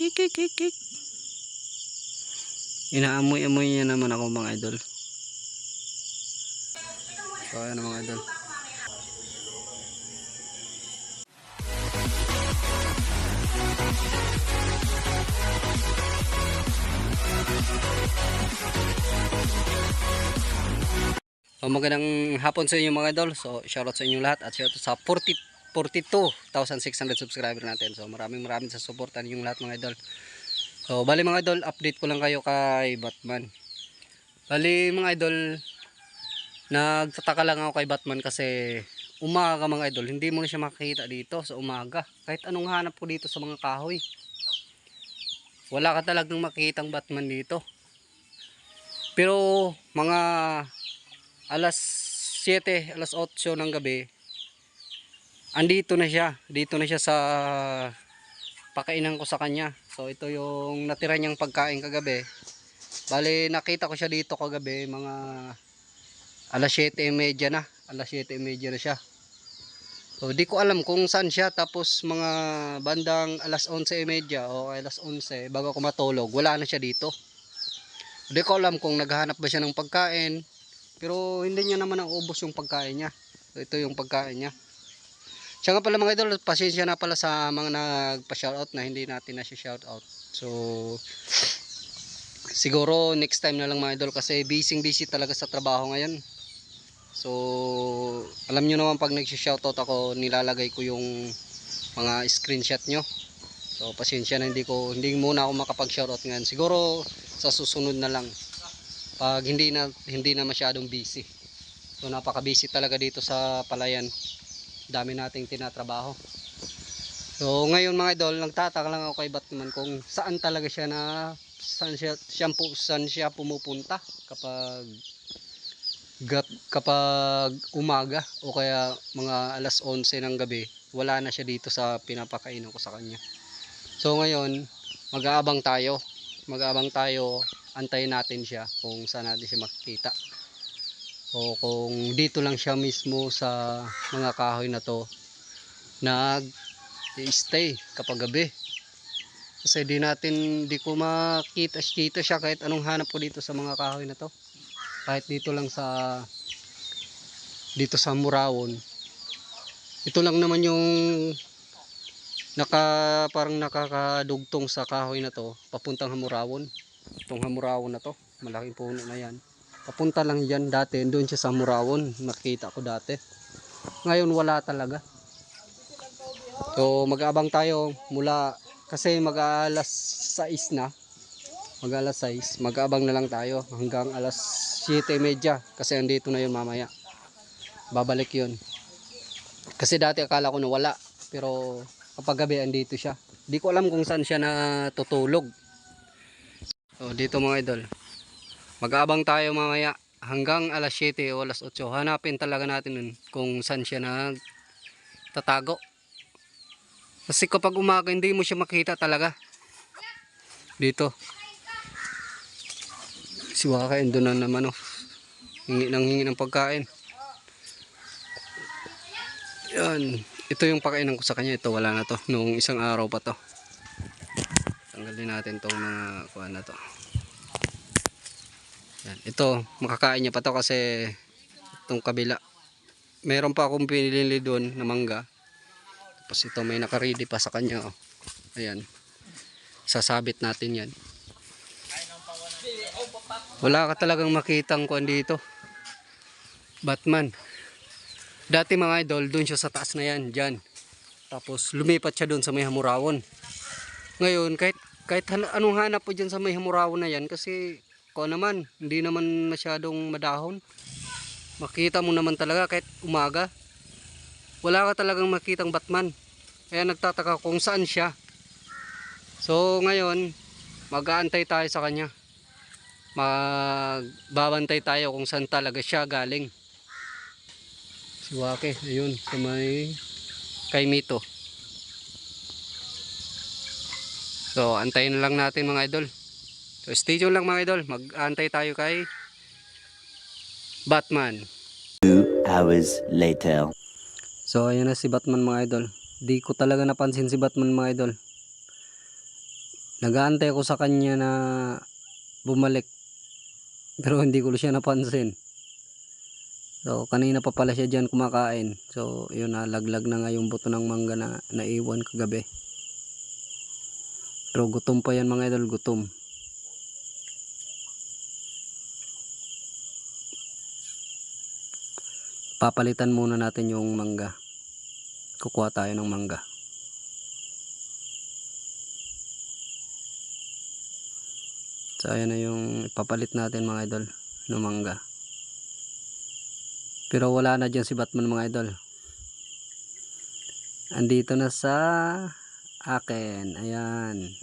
kik, kik, kik, kik. Inaamoy-amoy niya naman ako mga idol. So, ayan mga idol. So, magandang hapon sa inyo mga idol. So, shoutout sa inyo lahat at shoutout sa 40 42,600 subscriber natin. So, maraming maraming sa suportan yung lahat mga idol. So, bali mga idol, update ko lang kayo kay Batman. Bali mga idol, nagtataka lang ako kay Batman kasi umaga mga idol, hindi mo na siya makikita dito sa umaga. Kahit anong hanap ko dito sa mga kahoy. Wala ka talagang makikitang Batman dito. Pero mga alas 7, alas 8 ng gabi, andito na siya. Dito na siya sa pakainan ko sa kanya. So ito yung natira niyang pagkain kagabi. Bale nakita ko siya dito kagabi mga alas 7:30 na. Alas 7:30 na siya. So di ko alam kung saan siya tapos mga bandang alas 11:30 o alas 11 bago ako matulog, wala na siya dito. Di ko alam kung naghahanap ba siya ng pagkain pero hindi niya naman naubos yung pagkain niya. So, ito yung pagkain niya. Siya nga pala mga idol, pasensya na pala sa mga nagpa-shoutout na hindi natin na shoutout. So, siguro next time na lang mga idol kasi busy busy talaga sa trabaho ngayon. So, alam nyo naman pag nag-shoutout ako, nilalagay ko yung mga screenshot nyo. So, pasensya na hindi ko, hindi muna ako makapag-shoutout ngayon. Siguro sa susunod na lang pag hindi na hindi na masyadong busy. So napaka-busy talaga dito sa Palayan. Dami nating tinatrabaho. So ngayon mga idol, nagtataka lang ako kay Batman kung saan talaga siya na saan siya siyang saan siya pumupunta kapag gap, kapag umaga o kaya mga alas 11 ng gabi, wala na siya dito sa pinapakainan ko sa kanya. So ngayon, mag-aabang tayo. Mag-aabang tayo antayin natin siya kung saan natin siya makikita o kung dito lang siya mismo sa mga kahoy na to nag stay kapag gabi. Kasi di natin di ko makita kita siya kahit anong hanap ko dito sa mga kahoy na to. Kahit dito lang sa dito sa Murawon ito lang naman yung naka parang nakakadugtong sa kahoy na to papuntang Hamurawon itong hamurawon na to malaking puno na yan papunta lang dyan dati doon siya sa hamurawon nakita ko dati. Ngayon wala talaga. So mag-aabang tayo mula kasi mag alas 6 na. Mag alas 6 mag-aabang na lang tayo hanggang alas 7.30 kasi andito na yun mamaya. Babalik yun. Kasi dati akala ko na wala pero kapag gabi andito siya. Di ko alam kung saan siya natutulog. So dito mga idol. Mag-aabang tayo mamaya hanggang alas 7 o alas 8. Hanapin talaga natin kung saan siya nagtatago. Kasi kapag umaga hindi mo siya makita talaga. Dito. Si Waka doon na naman oh. Hingi ng hingi ng pagkain. Yan. Ito yung pakainan ko sa kanya. Ito wala na to. Noong isang araw pa to tanggalin natin tong mga kuha na to yan. ito makakain niya pa to kasi itong kabila. Meron pa akong pinili doon na mangga. Tapos ito may nakaredy pa sa kanya oh. ayan. Sasabit natin yan. Wala ka talagang makitang kuan dito. Batman. Dati mga idol doon siya sa taas na yan dyan. Tapos lumipat siya doon sa may hamurawon. Ngayon kahit kahit anong hanap po dyan sa may hamurawon na yan kasi ko naman hindi naman masyadong madahon. Makita mo naman talaga kahit umaga. Wala ka talagang makitang batman. Kaya nagtataka kung saan siya. So ngayon mag-aantay tayo sa kanya. Magbabantay tayo kung saan talaga siya galing. Si Wake ayun sa may kay Mito. So, antayin na lang natin mga idol. So, stay tuned lang mga idol. Mag-antay tayo kay Batman. Two hours later. So, ayan na si Batman mga idol. Di ko talaga napansin si Batman mga idol. nagaantay ako sa kanya na bumalik. Pero hindi ko siya napansin. So, kanina pa pala siya dyan kumakain. So, yun na, laglag na nga yung buto ng mangga na naiwan kagabi. Pero gutom pa yan mga idol, gutom. Papalitan muna natin yung mangga. Kukuha tayo ng mangga. So, ayan na yung ipapalit natin mga idol ng mangga. Pero wala na dyan si Batman mga idol. Andito na sa akin. Ayan.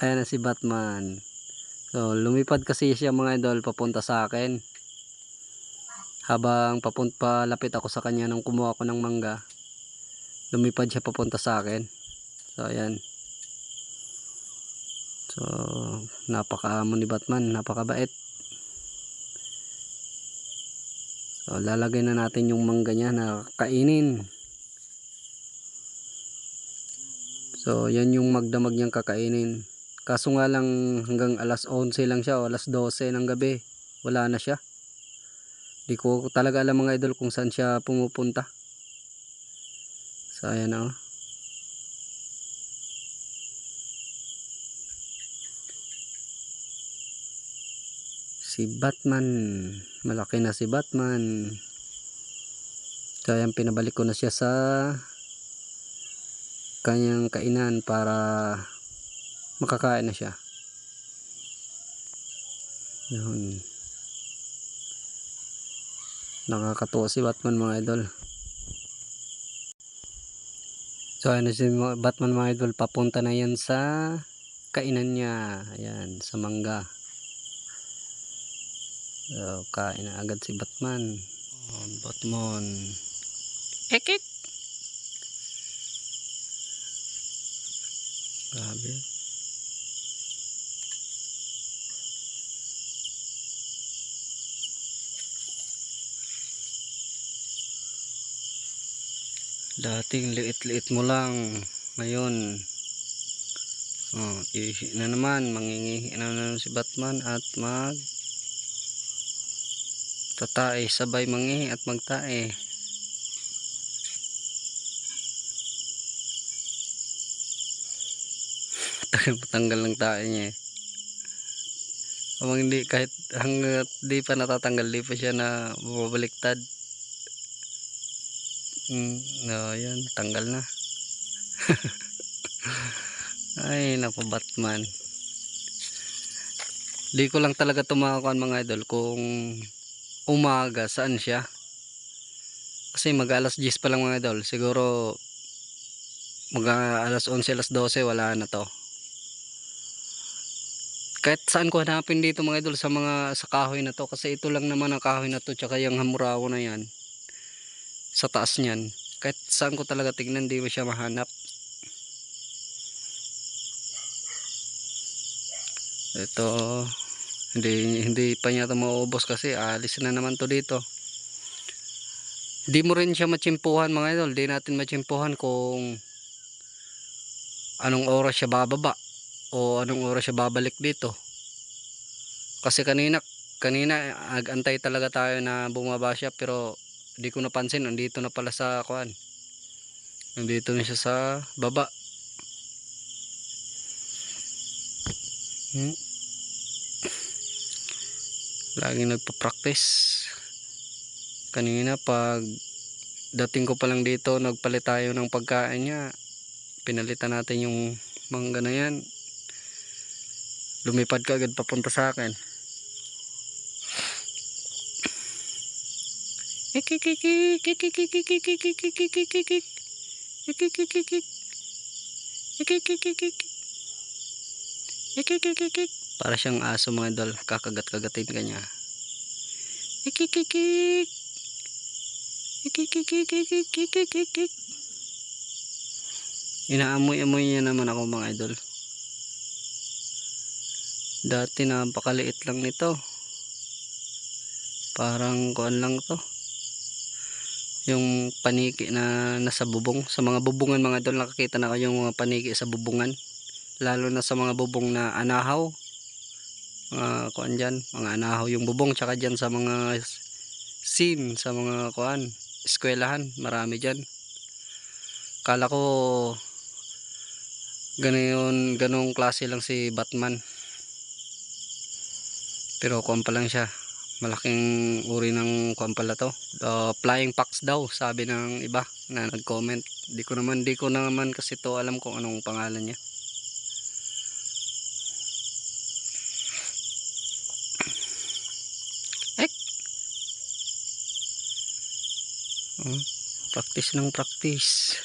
Ayan na si Batman. So, lumipad kasi siya mga idol papunta sa akin. Habang papunta palapit ako sa kanya nung kumuha ko ng mangga. Lumipad siya papunta sa akin. So, ayan. So, napakaamo ni Batman. Napakabait. So, lalagay na natin yung mangga niya na kainin. So, yan yung magdamag niyang kakainin. Kaso nga lang hanggang alas 11 lang siya o alas 12 ng gabi. Wala na siya. Di ko talaga alam mga idol kung saan siya pumupunta. So, ayan o. Si Batman. Malaki na si Batman. So, ayan, pinabalik ko na siya sa kanyang kainan para makakain na siya. Yun. Nakakatuwa si Batman mga idol. So ano si Batman mga idol, papunta na yan sa kainan niya. Ayan, sa mangga. So, kain na agad si Batman. Oh, Batman. Ekik! Grabe. Dating liit-liit mo lang. Ngayon, oh, ihi na naman. Mangingihi na naman si Batman at mag tatae. Sabay mangihi at magtae. Tanggal ng tae niya eh. Habang hindi, kahit hanggat di pa natatanggal, di pa siya na bumabaliktad. Mm, no, yan, tanggal na. Ay, naku, Batman. Di ko lang talaga tumakuan mga idol kung umaga saan siya. Kasi mag alas 10 pa lang mga idol. Siguro mag alas 11, alas 12 wala na to. Kahit saan ko hanapin dito mga idol sa mga sa kahoy na to kasi ito lang naman ang kahoy na to tsaka yung hamurawo na yan sa taas niyan. Kahit saan ko talaga tignan di mo siya mahanap. Ito hindi hindi pa niya ito mauubos kasi alis na naman to dito. Di mo rin siya machimpuhan mga idol. Di natin machimpuhan kung anong oras siya bababa o anong oras siya babalik dito. Kasi kanina kanina agantay talaga tayo na bumaba siya pero di ko napansin nandito na pala sa kuan. Nandito na siya sa baba. Hmm. Laging nagpa-practice. Kanina pag dating ko pa lang dito nagpalit tayo ng pagkain niya. Pinalitan natin yung mangga na. Lumipad ka agad papunta sa akin. Para siyang aso mga idol, kakagat-kagatin ka niya. Inaamoy-amoy niya naman ako mga idol. Dati napakaliit lang nito. Parang kuan lang to. Yung paniki na nasa bubong. Sa mga bubungan mga idol nakakita na kayo yung mga paniki sa bubungan. lalo na sa mga bubong na anahaw. Mga kuan dyan mga anahaw yung bubong. Tsaka dyan sa mga scene sa mga kuan eskwelahan marami dyan. Kala ko ganoon ganong klase lang si Batman. Pero kuan pa lang siya malaking uri ng kuan pala to. Uh, flying fox daw sabi ng iba na nag-comment. Di ko naman di ko naman kasi to alam kung anong pangalan niya. Ek! Oh, practice ng practice.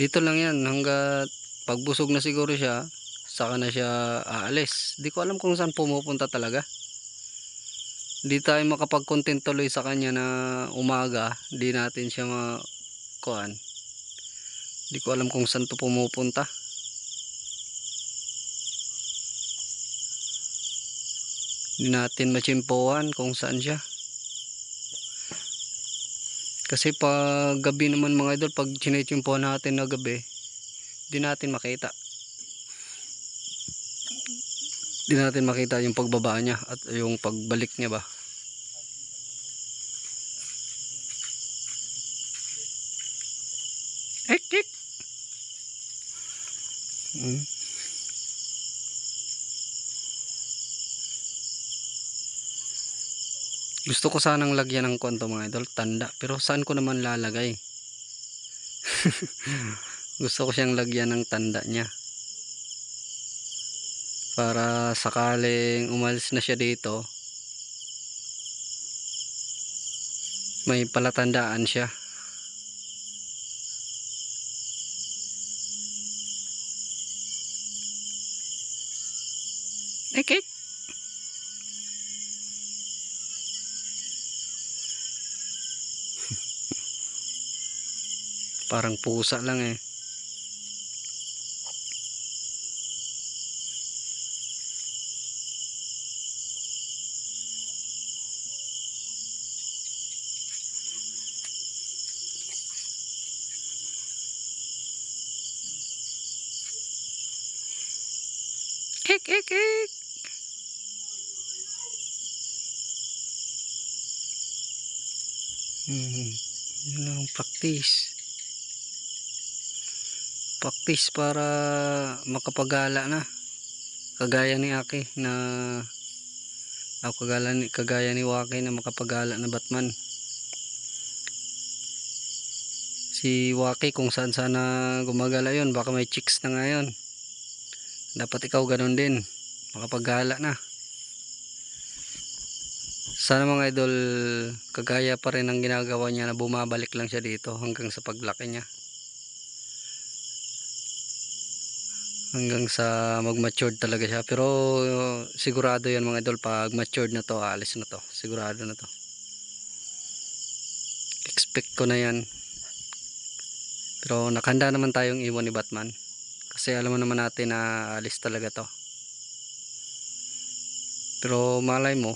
Dito lang yan hanggat pagbusog na siguro siya saka na siya aalis. Di ko alam kung saan pumupunta talaga di tayo makapag-content tuloy sa kanya na umaga. Di natin siya makuan di ko alam kung saan to pumupunta. Di natin machimpuan kung saan siya. Kasi pag gabi naman mga idol pag chinichimpuan natin na gabi di natin makita di natin makita yung pagbaba niya at yung pagbalik niya ba. Ek ek Hmm. gusto ko sanang lagyan ng konto mga idol. Tanda. Pero saan ko naman lalagay? Gusto ko siyang lagyan ng tanda niya para sakaling umalis na siya dito may palatandaan siya. Ek ek parang pusa lang eh Ek. Hmm, yun lang practice. Practice para makapagala na. Kagaya ni Aki na ako kagaya ni, kagaya ni Waki na makapagala na Batman. Si Waki kung saan sana gumagala yon baka may chicks na ngayon dapat ikaw ganun din makapaghala na. Sana mga idol kagaya pa rin ang ginagawa niya na bumabalik lang siya dito hanggang sa paglaki niya. Hanggang sa mag matured talaga siya. Pero sigurado yan mga idol pag matured na to alis na to. Sigurado na to. Expect ko na yan. Pero nakanda naman tayong iwan ni Batman. Kasi alam mo naman natin na alis talaga to pero malay mo,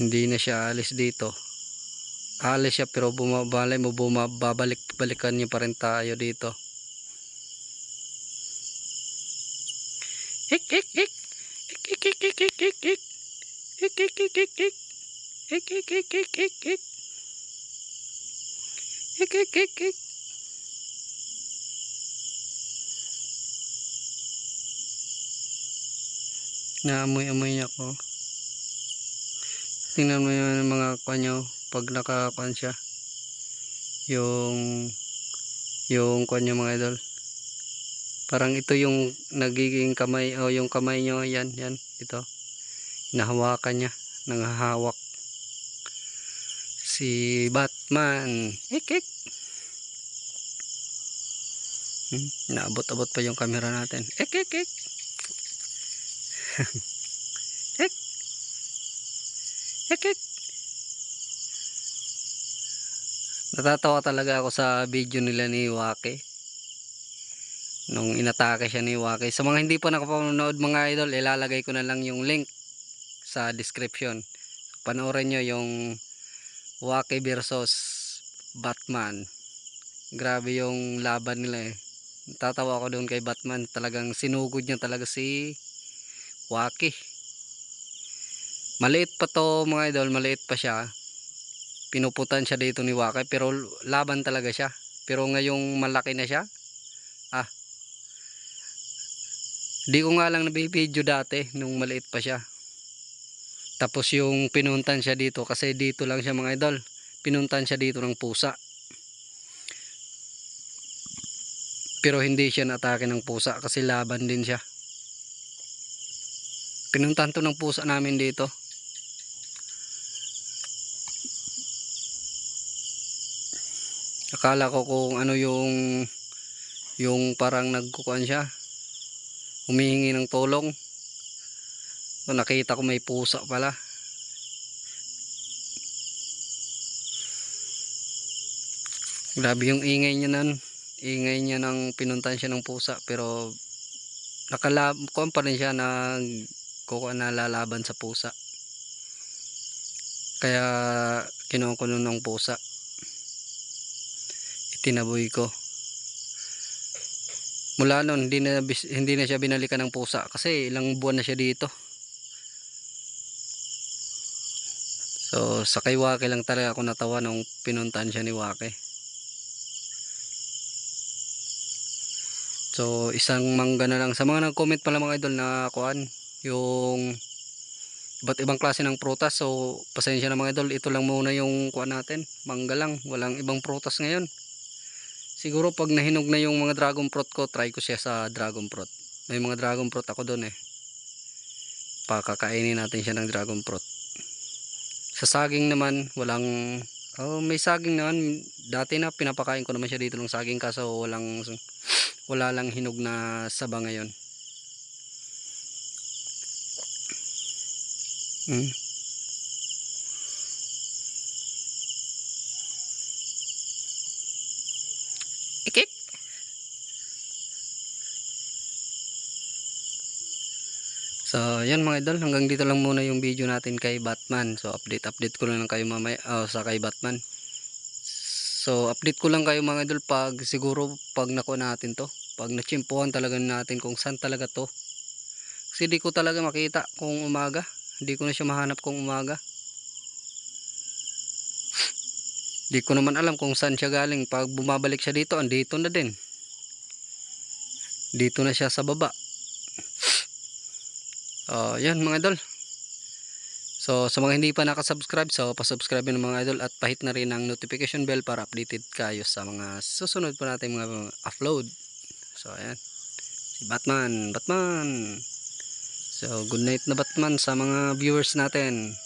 hindi na siya alis dito. Alis siya pero bumabalay mo, bumabalik-balikan niya pa rin tayo dito. Ik, ik, ik! Ik, ik, ik, ik, ik, ik, ik! Ik, ik, ik, ik, ik! Ik, ik, ik, ik, ik, ik! Ik, ik, ik, ik! Naamoy-amoy niya ko. Tingnan mo yung mga kanyo pag nakakuan siya. Yung yung kanyo mga idol. Parang ito yung nagiging kamay o yung kamay nyo yan yan ito. Hinahawakan niya, nanghahawak si Batman. Ik ik. Hmm, naabot-abot pa yung camera natin. Ik ik ik. ik. Ik ik. Natatawa talaga ako sa video nila ni Waki. Nung inatake siya ni Waki. Sa mga hindi pa nakapanood mga idol, ilalagay ko na lang yung link sa description. Panoorin nyo yung Waki versus Batman. Grabe yung laban nila eh. Tatawa ako doon kay Batman. Talagang sinugod niya talaga si Waki. Maliit pa to mga idol, maliit pa siya. Pinuputan siya dito ni Waki pero laban talaga siya. Pero ngayong malaki na siya, ah. Di ko nga lang nabibideo dati nung maliit pa siya. Tapos yung pinuntan siya dito kasi dito lang siya mga idol. Pinuntan siya dito ng pusa. Pero hindi siya natake ng pusa kasi laban din siya. Pinuntan to ng pusa namin dito. Akala ko kung ano yung yung parang nagkukuan siya. Humihingi ng tulong. So, nakita ko may pusa pala. Grabe yung ingay niya nan. Ingay niya nang pinuntan siya ng pusa pero nakalab kuan pa rin siya na kukuha na lalaban sa pusa. Kaya kinuha ko nun ng pusa. Itinaboy ko. Mula noon hindi na hindi na siya binalikan ng pusa kasi ilang buwan na siya dito. So sa kay Wake lang talaga ako natawa nung pinuntan siya ni Wake. So isang mangga na lang sa mga nag-comment pala mga idol na kuan yung iba't ibang klase ng prutas. So pasensya na mga idol, ito lang muna yung kuan natin. Mangga lang, walang ibang prutas ngayon. Siguro pag nahinog na yung mga dragon fruit ko, try ko siya sa dragon fruit. May mga dragon fruit ako doon eh. Pakakainin natin siya ng dragon fruit. Sa saging naman, walang Oh, may saging naman. Dati na pinapakain ko naman siya dito ng saging kaso walang wala lang hinog na saba ngayon. Mm. Ikik. So, yan mga idol, hanggang dito lang muna yung video natin kay Batman. So, update update ko lang kayo mamaya oh, sa kay Batman. So, update ko lang kayo mga idol pag siguro pag nakuha natin to. Pag natsimpuhan talaga natin kung saan talaga to. Kasi di ko talaga makita kung umaga. Hindi ko na siya mahanap kung umaga. Di ko naman alam kung saan siya galing. Pag bumabalik siya dito, andito na din. Dito na siya sa baba. Oh, yan mga idol. So, sa mga hindi pa nakasubscribe, so pasubscribe ng mga idol at pahit na rin ang notification bell para updated kayo sa mga susunod pa natin mga upload. So, ayan. Si Batman, Batman. So, good night na Batman sa mga viewers natin.